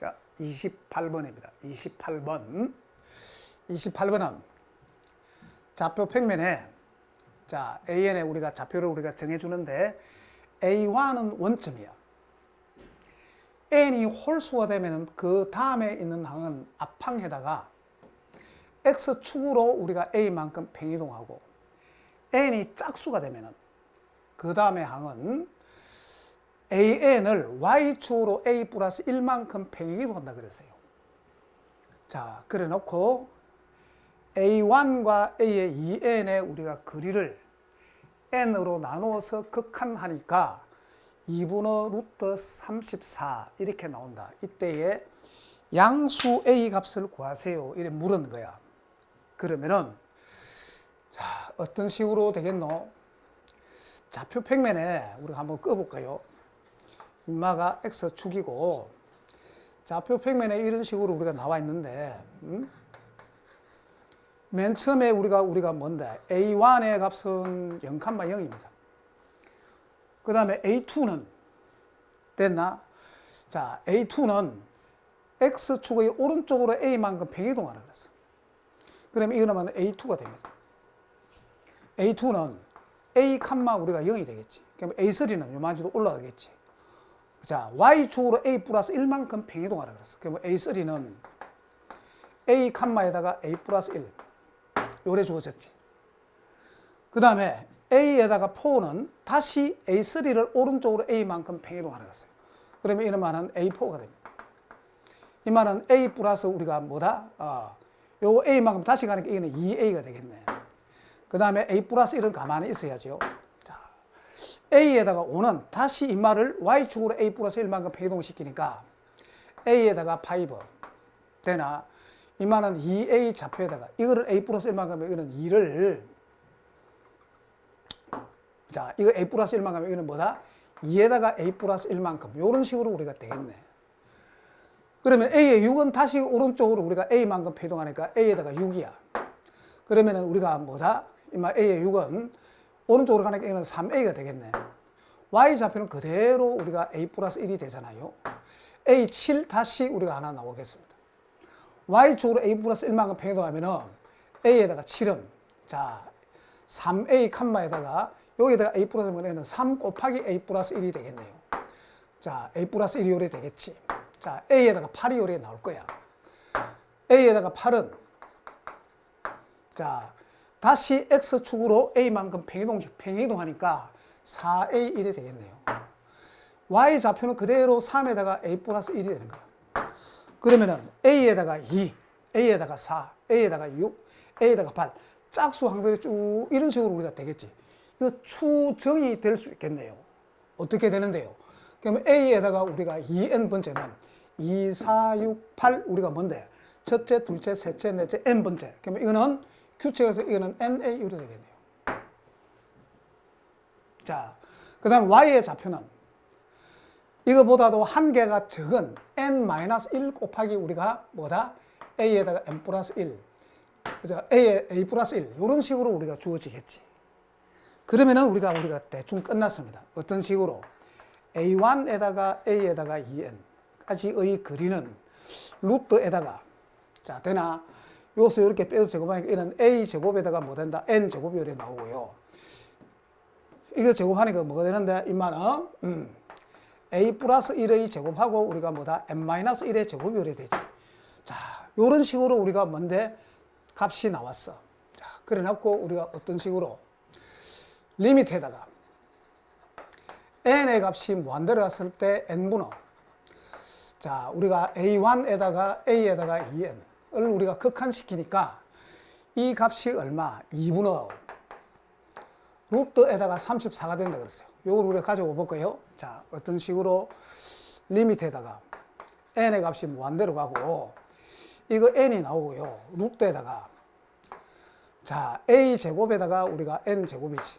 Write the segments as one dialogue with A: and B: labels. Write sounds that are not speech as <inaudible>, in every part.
A: 자, 28번입니다. 28번. 28번은 좌표 평면에 자, AN에 우리가 좌표를 우리가 정해 주는데 A1은 원점이야. n이 홀수가 되면 그 다음에 있는 항은 앞항에다가 x축으로 우리가 a만큼 평이동하고 n이 짝수가 되면은 그 다음에 항은 an을 y축으로 a 플러스 1만큼 평이동한다 그랬어요. 자, 그래 놓고 a1과 a의 2n의 우리가 거리를 n으로 나누어서 극한하니까 2분의 루트 34 이렇게 나온다. 이때에 양수 a 값을 구하세요. 이래 물은 거야. 그러면은 자 어떤 식으로 되겠노? 좌표 평면에 우리가 한번 꺼볼까요? 인마가 x 축이고 좌표 평면에 이런 식으로 우리가 나와 있는데 음? 맨 처음에 우리가 우리가 뭔데 a1의 값은 0,0입니다. 그 다음에 A2는 됐나? 자, A2는 X축의 오른쪽으로 A만큼 평이동하라 그랬어. 그러면 이거는 A2가 됩니다. A2는 A 우리가 0이 되겠지. 그럼 A3는 요만치도 올라가겠지. 자, Y축으로 A 플러스 1만큼 평이동하라 그랬어. 그러면 A3는 A 칸마에다가 A 플러스 1. 요래 주어졌지. 그 다음에 A에다가 4는 다시 A3를 오른쪽으로 A만큼 평이동하는 것어요. 그러면 이런 말은 A4가 됩니다. 이 말은 A 플러스 우리가 뭐다? 어, 요거 A만큼 다시 가니까 이거는 2A가 되겠네. 그 다음에 A 플러스 1은 가만히 있어야죠. 자, A에다가 5는 다시 이 말을 Y축으로 A 플러스 1만큼 평이동시키니까 A에다가 5 되나? 이 말은 2A 좌표에다가 이거를 A 플러스 1만큼 이거는 2를 자, 이거 A 플러스 1만큼 이거는 뭐다? 2에다가 A 플러스 1만큼 이런 식으로 우리가 되겠네. 그러면 A의 6은 다시 오른쪽으로 우리가 A만큼 표동하니까 A에다가 6이야. 그러면은 우리가 뭐다? 이마 A의 6은 오른쪽으로 가니까 이거는 3A가 되겠네. Y 좌표는 그대로 우리가 A 플러스 1이 되잖아요. A7 다시 우리가 하나 나오겠습니다. Y쪽으로 A 플러스 1만큼 평이동하면은 A에다가 7은 자 3A 칸마에다가 여기다가 A 플러스 문에는 3 곱하기 A 플러스 1이 되겠네요. 자, A 플러스 1이 요래 되겠지. 자, A에다가 8이 요래 나올 거야. A에다가 8은 자, 다시 X축으로 A만큼 평이동, 평이동하니까 4A 1이 되겠네요. Y 좌표는 그대로 3에다가 A 플러스 1이 되는 거야. 그러면은 A에다가 2, A에다가 4, A에다가 6, A에다가 8. 짝수 항들이 쭉 이런 식으로 우리가 되겠지. 이거 추정이 될 수 있겠네요. 어떻게 되는데요? 그러면 A에다가 우리가 2n번째는 2, 4, 6, 8 우리가 뭔데? 첫째, 둘째, 셋째, 넷째, n번째. 그러면 이거는 규칙에서 이거는 NA 이렇게 되겠네요. 자, 그 다음 Y의 좌표는 이거보다도 한 개가 적은 n-1 곱하기 우리가 뭐다? A에다가 n 플러스 1. 그죠? A에 A 플러스 1. 이런 식으로 우리가 주어지겠지. 그러면은 우리가 우리가 대충 끝났습니다. 어떤 식으로 a1에다가 a에다가 2n까지의 거리는 루트에다가 자 되나 여기서 이렇게 빼서 제곱하니까 이는 a 제곱에다가 뭐 된다? N 제곱이 이렇게 나오고요. 이거 제곱하니까 뭐가 되는데? 이만은 음, a 플러스 1의 제곱하고 우리가 뭐다? N 마이너스 1의 제곱이 이렇게 되지. 자 이런 식으로 우리가 뭔데? 값이 나왔어. 자 그래 놓고 우리가 어떤 식으로? 리미트에다가 n의 값이 무한대로 갔을 때 n분의. 자 우리가 a1에다가 a에다가 2n을 우리가 극한시키니까 이 값이 얼마? 2분의 루트에다가 34가 된다 그랬어요. 요걸 우리가 가져오 볼까요? 자 어떤 식으로 리미트에다가 n의 값이 무한대로 가고 이거 n이 나오고요. 루트에다가 자 a 제곱에다가 우리가 n 제곱이지.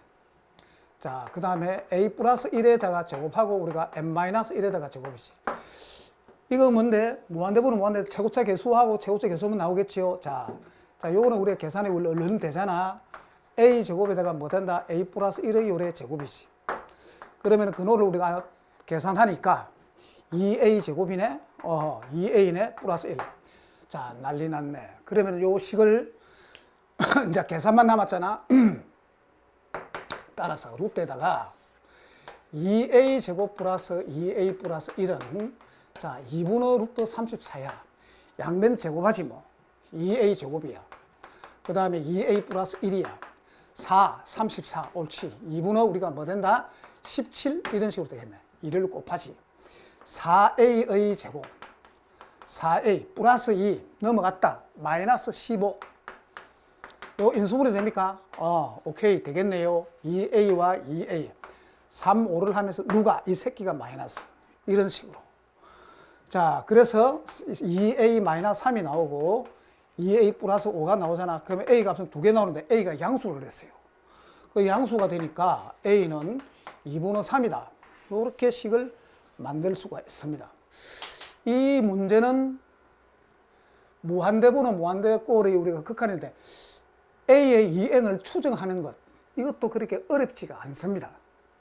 A: 자, 그 다음에 a 플러스 1에다가 제곱하고 우리가 n 마이너스 1에다가 제곱이지. 이거 뭔데? 무한대분은 무한대 최고차 개수하고 최고차 개수면 나오겠지요. 자, 자, 요거는 우리가 계산이 얼른 되잖아. a 제곱에다가 뭐 된다? a 플러스 1의 요래 제곱이지. 그러면 그 노를 우리가 계산하니까 2a 제곱이네. 어, 2a네 플러스 1. 자, 난리 났네. 그러면 요 식을 <coughs> 이제 계산만 남았잖아. <coughs> 따라서 루트에다가 2a 제곱 플러스 2a 플러스 1은 자 2분의 루트 34야. 양변 제곱하지 뭐. 2a 제곱이야. 그 다음에 2a 플러스 1이야. 4, 34, 옳지. 2분의 우리가 뭐 된다? 17 이런 식으로 되겠네. 1을 곱하지. 4a의 제곱. 4a 플러스 2 넘어갔다. 마이너스 15. 요 인수분해 됩니까? 어, 오케이 되겠네요. 2a와 2a. 3, 5를 하면서 누가 이 새끼가 마이너스. 이런 식으로. 자, 그래서 2a 마이너스 3이 나오고 2a 플러스 5가 나오잖아. 그러면 a 값은 두 개 나오는데 a가 양수를 했어요. 그 양수가 되니까 a는 2분의 3이다. 이렇게 식을 만들 수가 있습니다. 이 문제는 무한대분의 무한대 꼴이 우리가 극한인데 a의 2n을 추정하는 것 이것도 그렇게 어렵지가 않습니다.